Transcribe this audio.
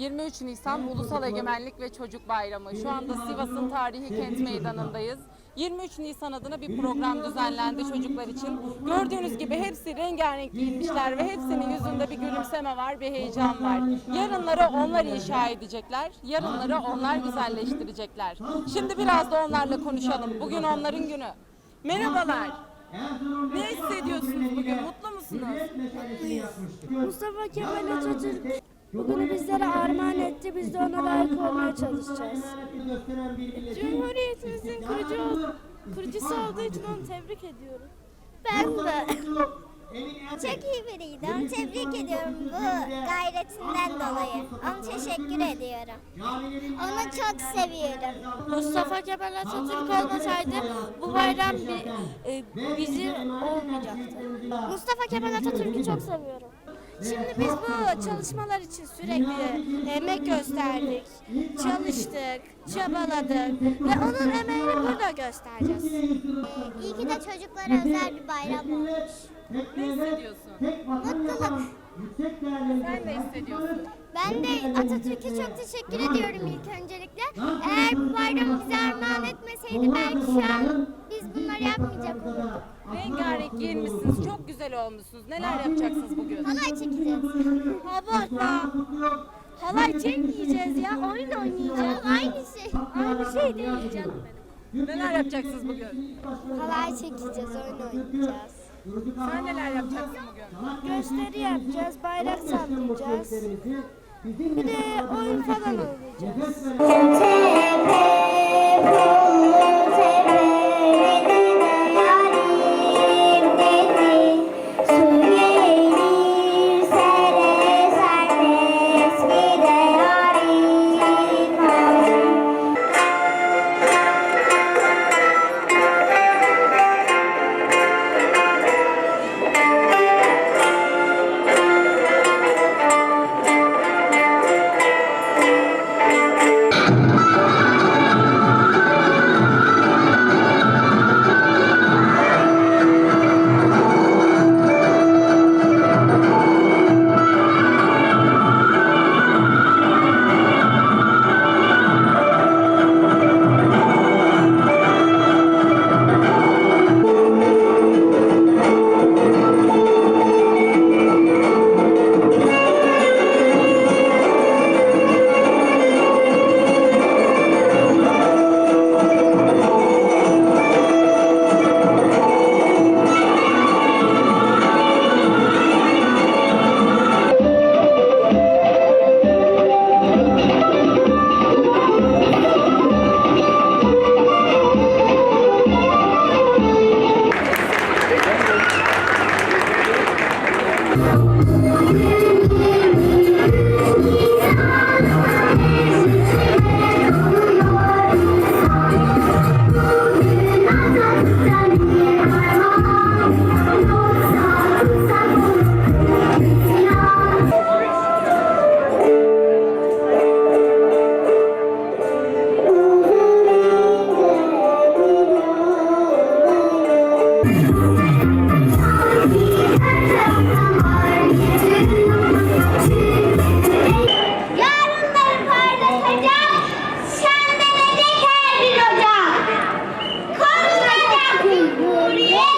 23 Nisan Ulusal Egemenlik ve Çocuk Bayramı. Şu anda Sivas'ın tarihi kent meydanındayız. 23 Nisan adına bir program düzenlendi çocuklar için. Gördüğünüz gibi hepsi rengarenk giyinmişler ve hepsinin yüzünde bir gülümseme var, bir heyecan var. Yarınları onlar inşa edecekler, yarınları onlar güzelleştirecekler. Şimdi biraz da onlarla konuşalım. Bugün onların günü. Merhabalar. Ne hissediyorsunuz bugün? Mutlu musunuz? Mustafa Kemal Atatürk bugünü bizlere armağan etti. Biz de ona layık olmaya çalışacağız. Cumhuriyetimizin kurucu, kurucusu olduğu için onu tebrik ediyorum. Ben de. Çok iyi biriydi. Onu tebrik ediyorum bu gayretinden dolayı. Ona teşekkür ediyorum. Onu çok seviyorum. Mustafa Kemal Atatürk olmasaydı bu bayram bi, e, bizim olmayacaktı. Mustafa Kemal Atatürk'ü çok seviyorum. Şimdi biz bu çalışmalar için sürekli emek gösterdik, çalıştık, çabaladık ve onun emeğini burada göstereceğiz. İyi ki de çocuklara özel bir bayram olmuş. Ne hissediyorsun? Mutluluk. Sen ne hissediyorsun? Ben de Atatürk'e çok teşekkür ediyorum ilk öncelikle. Eğer bu bayramı bize armağan etmeseydi belki şu an biz bunları yapmayacak olurduk. Rengarenk giyinmişsiniz, çok güzel olmuşsunuz. Neler yapacaksınız bugün? Halay çekeceğiz. Abartma. Halay çekmeyeceğiz ya, oyun oynayacağız. Aynı şey. Aynı şey değil canım benim. Neler yapacaksınız bugün? Halay çekeceğiz, oyun oynayacağız. Sen neler yapacaksın bugün? Gösteri yapacağız, bayrak sallayacağız. Bir de oyun falan oynayacağız.